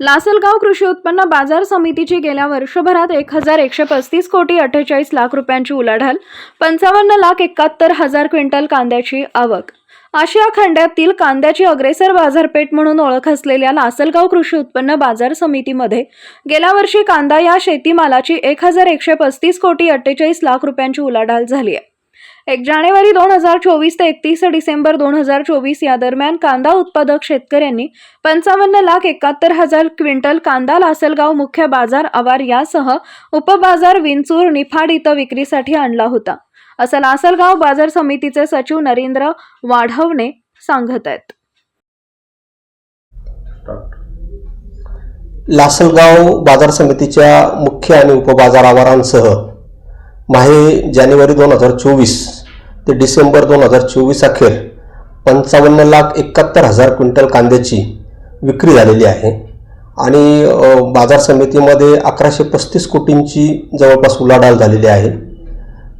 लासलगाव कृषी उत्पन्न बाजार समितीची गेल्या वर्षभरात एक हजार एकशे पस्तीस कोटी अठ्ठेचाळीस लाख रुपयांची उलाढाल पंचावन्न लाख एकाहत्तर हजार क्विंटल कांद्याची आवक. आशिया खंडातील कांद्याची अग्रेसर बाजारपेठ म्हणून ओळख असलेल्या लासलगाव कृषी उत्पन्न बाजार समितीमध्ये गेल्या वर्षी कांदा या शेतीमालाची एक हजार एकशे पस्तीस कोटी अठ्ठेचाळीस लाख रुपयांची उलाढाल झाली आहे. एक जानेवारी दोन हजार चोवीस ते एकतीस डिसेंबर दोन हजार चोवीस या दरम्यान कांदा उत्पादक शेतकऱ्यांनी पंचावन्न लाख एकाहत्तर हजार क्विंटल कांदा लासलगाव मुख्य बाजार आवार यासह उपबाजार विंचूर निफाड इथं विक्रीसाठी आणला होता. असं लासलगाव बाजार समितीचे सचिव नरेंद्र वाढवणे सांगत आहेत. लासलगाव बाजार समितीच्या मुख्य आणि उपबाजार आवारांसह माहे जानेवारी दोन हजार चोवीस ते डिसेंबर दोन हजार चोवीस अखेर पंचावन्न लाख एकाहत्तर हजार क्विंटल कांद्याची विक्री झालेली आहे. आणि बाजार समितीमध्ये अकराशे पस्तीस कोटींची जवळपास उलाढाल झालेली आहे.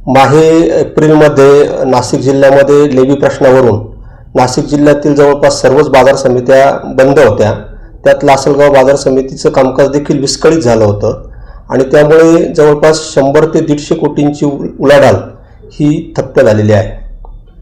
माहे एप्रिलमध्ये नाशिक जिल्ह्यामध्ये लेवी प्रश्नावरून नाशिक जिल्ह्यातील जवळपास सर्वच बाजार समित्या बंद होत्या. त्यात लासलगाव बाजार समितीचं कामकाज देखील विस्कळीत झालं होतं. आणि त्यामुळे जवळपास शंभर ते दीडशे कोटींची उ- उलाढाल ही थप्प झालेली आहे.